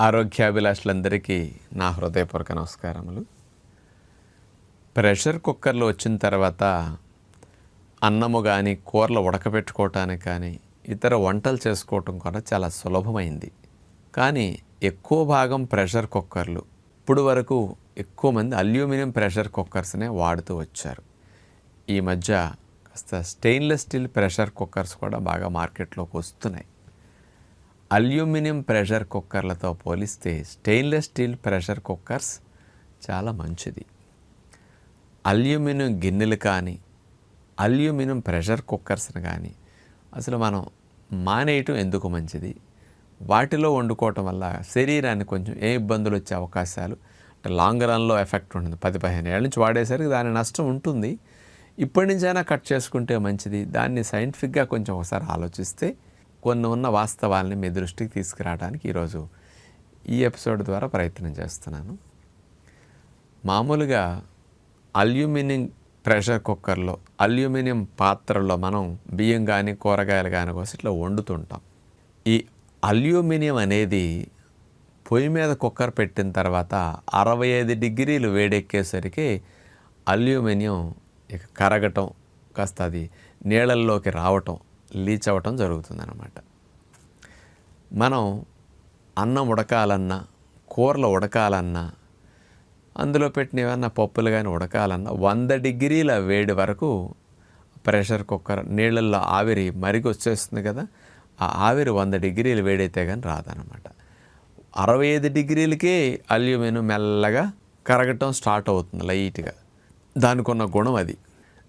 ఆరోగ్యాభిలాషులందరికీ నా హృదయపూర్వక నమస్కారములు. ప్రెషర్ కుక్కర్లు వచ్చిన తర్వాత అన్నము కానీ కూరలు ఉడకబెట్టుకోవటానికి కానీ ఇతర వంటలు చేసుకోవటం కూడా చాలా సులభమైంది. కానీ ఎక్కువ భాగం ప్రెషర్ కుక్కర్లు. ఇప్పుడు వరకు ఎక్కువ మంది అల్యూమినియం ప్రెషర్ కుక్కర్స్నే వాడుతూ వచ్చారు. ఈ మధ్య కాస్త స్టెయిన్లెస్ స్టీల్ ప్రెషర్ కుక్కర్స్ కూడా బాగా మార్కెట్లోకి వస్తున్నాయి. అల్యూమినియం ప్రెషర్ కుక్కర్లతో పోలిస్తే స్టెయిన్లెస్ స్టీల్ ప్రెషర్ కుక్కర్స్ చాలా మంచిది. అల్యూమినియం గిన్నెలు కానీ అల్యూమినియం ప్రెషర్ కుక్కర్స్ని కానీ అసలు మనం మానేయటం ఎందుకు మంచిది? వాటిలో వండుకోవటం వల్ల శరీరానికి కొంచెం ఏ ఇబ్బందులు వచ్చే అవకాశాలు? అంటే లాంగ్ రన్లో ఎఫెక్ట్ ఉంటుంది. పది పదిహేను ఏళ్ళ నుంచి వాడేసరికి దాని నష్టం ఉంటుంది. ఇప్పటి నుంచైనా కట్ చేసుకుంటే మంచిది. దాన్ని సైంటిఫిక్గా కొంచెం ఒకసారి ఆలోచిస్తే కొన్ని ఉన్న వాస్తవాల్ని మీ దృష్టికి తీసుకురావడానికి ఈరోజు ఈ ఎపిసోడ్ ద్వారా ప్రయత్నం చేస్తున్నాను. మామూలుగా అల్యూమినియం ప్రెషర్ కుక్కర్లో అల్యూమినియం పాత్రలో మనం బియ్యం కానీ కూరగాయలు కానీ కోసం ఇట్లా వండుతుంటాం. ఈ అల్యూమినియం అనేది పొయ్యి మీద కుక్కర్ పెట్టిన తర్వాత అరవై ఐదు డిగ్రీలు వేడెక్కేసరికి అల్యూమినియం ఇక కరగటం కాస్త అది నీళ్ళల్లోకి రావటం లీచ్ అవ్వటం జరుగుతుందన్నమాట. మనం అన్నం ఉడకాలన్నా కూరలు ఉడకాలన్నా అందులో పెట్టిన ఏమన్నా పప్పులు కానీ ఉడకాలన్నా వంద డిగ్రీల వేడి వరకు ప్రెషర్ కుక్కర్ నీళ్ళల్లో ఆవిరి మరిగి వచ్చేస్తుంది కదా ఆ ఆవిరి వంద డిగ్రీలు వేడైతే కానీ రాదనమాట అరవై ఐదు డిగ్రీలకే అల్యూమినియం మెల్లగా కరగటం స్టార్ట్ అవుతుంది లైట్గా. దానికి ఉన్న గుణం అది.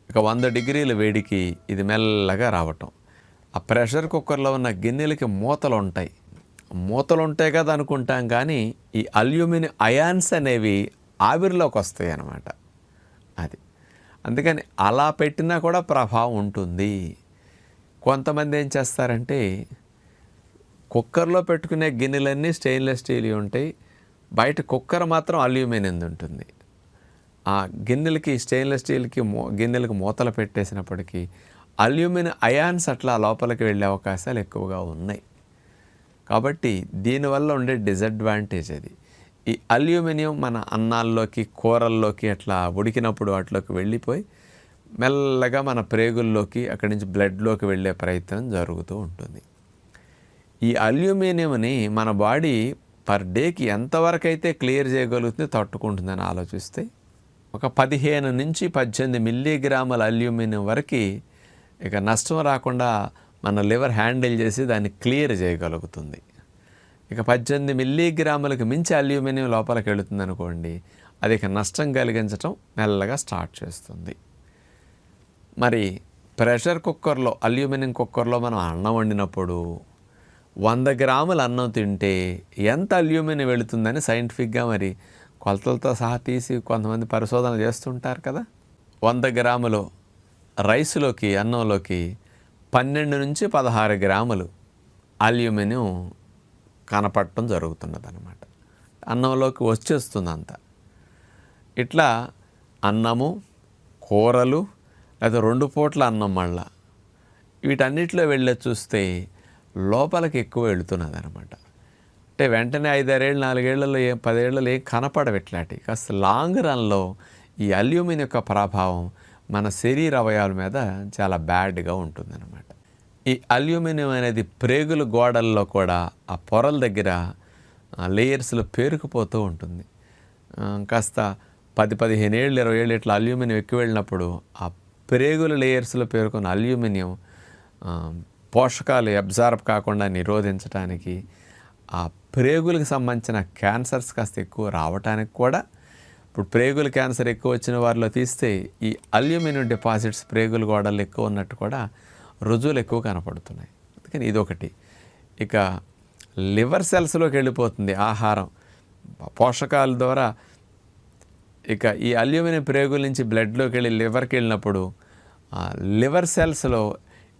ఇక వంద డిగ్రీల వేడికి ఇది మెల్లగా రావటం. ఆ ప్రెషర్ కుక్కర్లో ఉన్న గిన్నెలకి మూతలు ఉంటాయి మూతలు ఉంటాయి కదా అనుకుంటాం కానీ ఈ అల్యూమినియం అయాన్స్ అనేవి ఆవిరిలోకి వస్తాయి అన్నమాట. అది. అందుకని అలా పెట్టినా కూడా ప్రభావం ఉంటుంది. కొంతమంది ఏం చేస్తారంటే కుక్కర్లో పెట్టుకునే గిన్నెలన్నీ స్టెయిన్లెస్ స్టీల్ ఉంటాయి. బయట కుక్కర్ మాత్రం అల్యూమినియం ఉంటుంది. ఆ గిన్నెలకి స్టెయిన్లెస్ స్టీల్కి మూ గిన్నెలకు మూతలు పెట్టేసినప్పటికీ అల్యూమినియం అయాన్స్ అట్లా లోపలికి వెళ్ళే అవకాశాలు ఎక్కువగా ఉన్నాయి. కాబట్టి దీనివల్ల ఉండే డిసడ్వాంటేజ్ అది. ఈ అల్యూమినియం మన అన్నాల్లోకి కూరల్లోకి అట్లా ఉడికినప్పుడు వాటిలోకి వెళ్ళిపోయి మెల్లగా మన ప్రేగుల్లోకి అక్కడి నుంచి బ్లడ్లోకి వెళ్ళే ప్రయత్నం జరుగుతూ ఉంటుంది. ఈ అల్యూమినియంని మన బాడీ పర్ డేకి ఎంతవరకు అయితే క్లియర్ చేయగలుగుతుంది తట్టుకుంటుందని ఆలోచిస్తే ఒక పదిహేను నుంచి పద్దెనిమిది మిల్లీగ్రాముల అల్యూమినియం వరకు ఇక నష్టం రాకుండా మన లివర్ హ్యాండిల్ చేసి దాన్ని క్లియర్ చేయగలుగుతుంది. ఇక పద్దెనిమిది మిల్లీగ్రాములకు మించి అల్యూమినియం లోపలికి వెళుతుంది అనుకోండి అది ఇక నష్టం కలిగించటం మెల్లగా స్టార్ట్ చేస్తుంది. మరి ప్రెషర్ కుక్కర్లో అల్యూమినియం కుక్కర్లో మనం అన్నం వండినప్పుడు వంద గ్రాముల అన్నం తింటే ఎంత అల్యూమినియం వెళుతుందని సైంటిఫిక్గా మరి కొలతలతో సహా తీసి కొంతమంది పరిశోధనలు చేస్తుంటారు కదా? వంద గ్రాములు రైస్లోకి అన్నంలోకి పన్నెండు నుంచి పదహారు గ్రాములు అల్యూమినియం కనపడటం జరుగుతున్నది అనమాట అన్నంలోకి వచ్చేస్తుంది అంత ఇట్లా అన్నము కూరలు లేదా రెండు పూట్ల అన్నం మళ్ళా వీటన్నిటిలో వెళ్ళే చూస్తే లోపలికి ఎక్కువ వెళుతున్నది అనమాట అంటే వెంటనే ఐదారేళ్ళు నాలుగేళ్ళలో ఏం పదేళ్ళలో ఏం కనపడవిట్లాంటి కాస్త లాంగ్ రన్లో ఈ అల్యూమినియం యొక్క ప్రభావం మన శరీర అవయవాల మీద చాలా బ్యాడ్గా ఉంటుందన్నమాట. ఈ అల్యూమినియం అనేది ప్రేగుల గోడల్లో కూడా ఆ పొరల దగ్గర లేయర్స్లో పేరుకుపోతూ ఉంటుంది. కాస్త పది పదిహేను ఏళ్ళు ఇరవై ఏళ్ళు ఇట్లా అల్యూమినియం ఎక్కువ వెళ్ళినప్పుడు ఆ ప్రేగుల లేయర్స్లో పేరుకున్న అల్యూమినియం పోషకాలు అబ్జార్బ్ కాకుండా నిరోధించడానికి ఆ ప్రేగులకు సంబంధించిన క్యాన్సర్స్ కాస్త ఎక్కువ రావటానికి కూడా ఇప్పుడు ప్రేగుల క్యాన్సర్ ఎక్కువ వచ్చిన వారిలో తీస్తే ఈ అల్యూమినియం డిపాజిట్స్ ప్రేగుల గోడలు ఎక్కువ ఉన్నట్టు కూడా రుజువులు ఎక్కువ కనపడుతున్నాయి. అందుకని ఇదొకటి. ఇక లివర్ సెల్స్లోకి వెళ్ళిపోతుంది ఆహారం. పోషకాల ద్వారా ఇక ఈ అల్యూమినియం ప్రేగుల నుంచి బ్లడ్లోకి వెళ్ళి లివర్కి వెళ్ళినప్పుడు లివర్ సెల్స్లో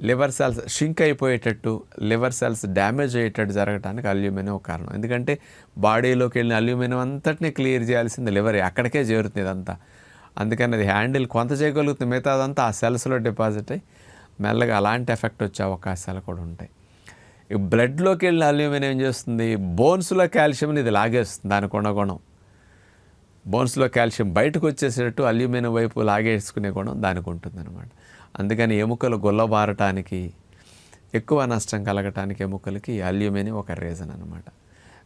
లివర్ సెల్స్ షింక్ అయిపోయేటట్టు లివర్ సెల్స్ డ్యామేజ్ అయ్యేటట్టు జరగడానికి అల్యూమినియం ఒక కారణం. ఎందుకంటే బాడీలోకి వెళ్ళిన అల్యూమినియం అంతటినీ క్లియర్ చేయాల్సింది లివర్ అక్కడికే చేరుతుంది ఇదంతా. అందుకని అది హ్యాండిల్ కొంత చేయగలుగుతుంది మిగతా అదంతా ఆ సెల్స్లో డిపాజిట్ అయ్యి మెల్లగా అలాంటి ఎఫెక్ట్ వచ్చే అవకాశాలు కూడా ఉంటాయి. ఈ బ్లడ్లోకి వెళ్ళిన అల్యూమినియం ఏం చేస్తుంది? బోన్స్లో కాల్షియంని ఇది లాగేస్తుంది దానికి ఉన్న గుణం. బోన్స్లో కాల్షియం బయటకు వచ్చేసేటట్టు అల్యూమినియం వైపు లాగేసుకునే గుణం దానికి ఉంటుందన్నమాట. అందుకని ఎముకలు గొల్లబారటానికి ఎక్కువ నష్టం కలగటానికి ఎముకలకి అల్యూమినియం ఒక రీజన్ అనమాట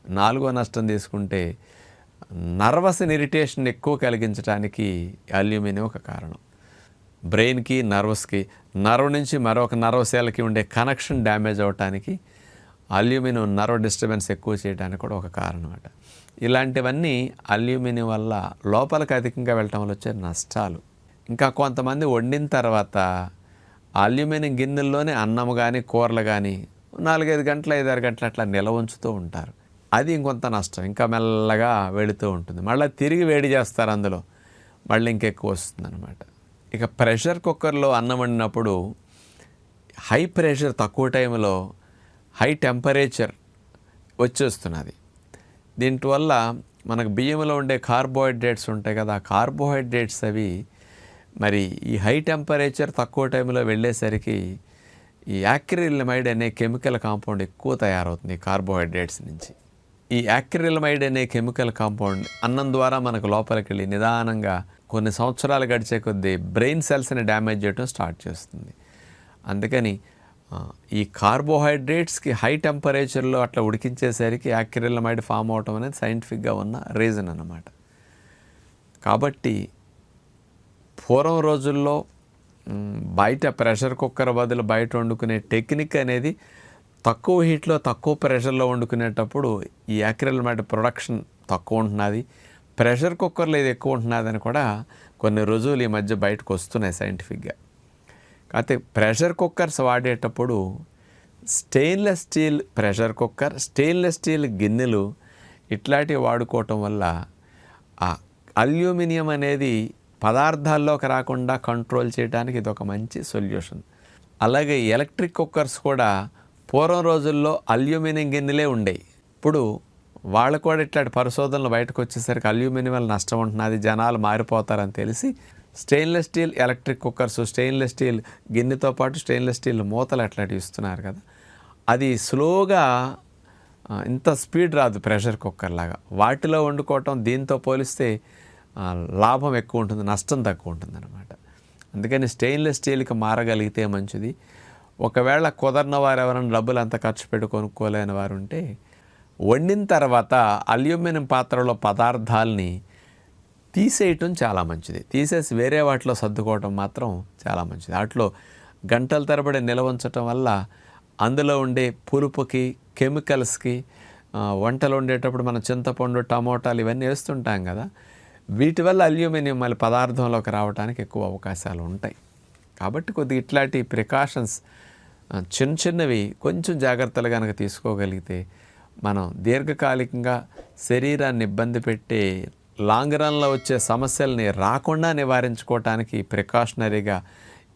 నాలుగో నష్టం తీసుకుంటే నర్వస్ ఇరిటేషన్ ఎక్కువ కలిగించడానికి అల్యూమినియం ఒక కారణం. బ్రెయిన్కి నర్వస్కి నర్వ్ నుంచి మరొక నర్వ్ సెల్కి ఉండే కనెక్షన్ డ్యామేజ్ అవటానికి అల్యూమినియం నర్వ్ డిస్టర్బెన్స్ ఎక్కువ చేయడానికి కూడా ఒక కారణం అట. ఇలాంటివన్నీ అల్యూమినియం వల్ల లోపలికి అధికంగా వెళ్ళటం వల్ల వచ్చే నష్టాలు ఇంకా కొంతమంది వండిన తర్వాత అల్యూమినియం గిన్నెల్లోనే అన్నం కానీ కూరలు కానీ నాలుగైదు గంటలు ఐదారు గంటలు అట్లా నిల్వ ఉంచుతూ ఉంటారు. అది ఇంకొంత నష్టం. ఇంకా మెల్లగా వెళుతూ ఉంటుంది. మళ్ళీ తిరిగి వేడి చేస్తారు అందులో. మళ్ళీ ఇంకెక్కువ వస్తుంది అనమాట ఇక ప్రెషర్ కుక్కర్లో అన్నం వండినప్పుడు హై ప్రెషర్ తక్కువ టైంలో హై టెంపరేచర్ వచ్చేస్తున్నది. దీంట్ వల్ల మనకు బియ్యంలో ఉండే కార్బోహైడ్రేట్స్ ఉంటాయి కదా ఆ కార్బోహైడ్రేట్స్ అవి మరి ఈ హై టెంపరేచర్ తక్కువ టైంలో వెళ్ళేసరికి ఈ యాక్రిలిమైడ్ అనే కెమికల్ కాంపౌండ్ ఎక్కువ తయారవుతుంది కార్బోహైడ్రేట్స్ నుంచి. ఈ యాక్రిలిమైడ్ అనే కెమికల్ కాంపౌండ్ అన్నం ద్వారా మనకు లోపలికి వెళ్ళి నిదానంగా కొన్ని సంవత్సరాలు గడిచే కొద్దీ బ్రెయిన్ సెల్స్ని డ్యామేజ్ చేయడం స్టార్ట్ చేస్తుంది. అందుకని ఈ కార్బోహైడ్రేట్స్కి హై టెంపరేచర్లో అట్లా ఉడికించేసరికి యాక్రిలమైడ్ ఫామ్ అవటం అనేది సైంటిఫిక్గా ఉన్న రీజన్ అన్నమాట. కాబట్టి పూర్వం రోజుల్లో బయట ప్రెషర్ కుక్కర్ బదులు బయట వండుకునే టెక్నిక్ అనేది తక్కువ హీట్లో తక్కువ ప్రెషర్లో వండుకునేటప్పుడు ఈ యాక్రిలమైడ్ ప్రొడక్షన్ తక్కువ ఉంటున్నది. ప్రెషర్ కుక్కర్లో ఇది ఎక్కువ ఉంటున్నది అని కూడా కొన్ని రోజులు ఈ మధ్య బయటకు వస్తున్నాయి సైంటిఫిక్గా. కాకపోతే ప్రెషర్ కుక్కర్స్ వాడేటప్పుడు stainless steel pressure cooker stainless steel గిన్నెలు ఇట్లాంటివి వాడుకోవటం వల్ల అల్యూమినియం అనేది పదార్థాల్లోకి రాకుండా కంట్రోల్ చేయడానికి ఇది ఒక మంచి సొల్యూషన్. అలాగే ఎలక్ట్రిక్ కుక్కర్స్ కూడా పూర్వం రోజుల్లో అల్యూమినియం గిన్నెలే ఉండేవి ఇప్పుడు వాళ్ళు కూడా ఇట్లాంటి పరిశోధనలు బయటకు వచ్చేసరికి అల్యూమినియం వల్ల నష్టం ఉంటున్నది జనాలు మారిపోతారని తెలిసి stainless steel electric cookers stainless steel గిన్నెతో పాటు స్టెయిన్లెస్ స్టీల్ మూతలు అట్లాంటివి ఇస్తున్నారు కదా. అది స్లోగా ఇంత స్పీడ్ రాదు ప్రెషర్ కుక్కర్ లాగా. వాటిలో వండుకోవటం దీంతో పోలిస్తే లాభం ఎక్కువ ఉంటుంది నష్టం తక్కువ ఉంటుంది అనమాట అందుకని స్టెయిన్లెస్ స్టీల్కి మారగలిగితే మంచిది. ఒకవేళ కుదరని వారు ఎవరైనా డబ్బులు అంత ఖర్చు పెట్టి కొనుక్కోలేని వారు ఉంటే వండిన తర్వాత అల్యూమినియం పాత్రలో పదార్థాలని తీసేయటం చాలా మంచిది. తీసేసి వేరే వాటిలో సర్దుకోవటం మాత్రం చాలా మంచిది. వాటిలో గంటల తరబడి నిల్వ ఉంచటం వల్ల అందులో ఉండే పులుపుకి కెమికల్స్కి వంటలు వండేటప్పుడు మనం చింతపండు టమోటాలు ఇవన్నీ వేస్తుంటాం కదా వీటి వల్ల అల్యూమినియం మళ్ళీ పదార్థంలోకి రావడానికి ఎక్కువ అవకాశాలు ఉంటాయి. కాబట్టి కొద్దిగా ఇట్లాంటి ప్రికాషన్స్ చిన్న చిన్నవి కొంచెం జాగ్రత్తలు కనుక తీసుకోగలిగితే మనం దీర్ఘకాలికంగా శరీరాన్ని ఇబ్బంది పెట్టే లాంగ్ రన్లో వచ్చే సమస్యల్ని రాకుండా నివారించుకోవటానికి ప్రికాషనరీగా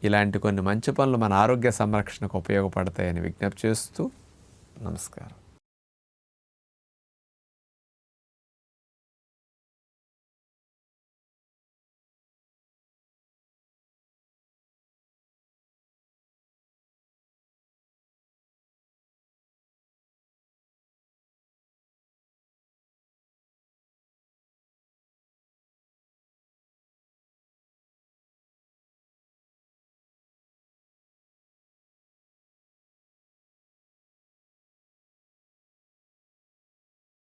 ఇలాంటి కొన్ని మంచి పనులు మన ఆరోగ్య సంరక్షణకు ఉపయోగపడతాయని విజ్ఞప్తి చేస్తూ నమస్కారం.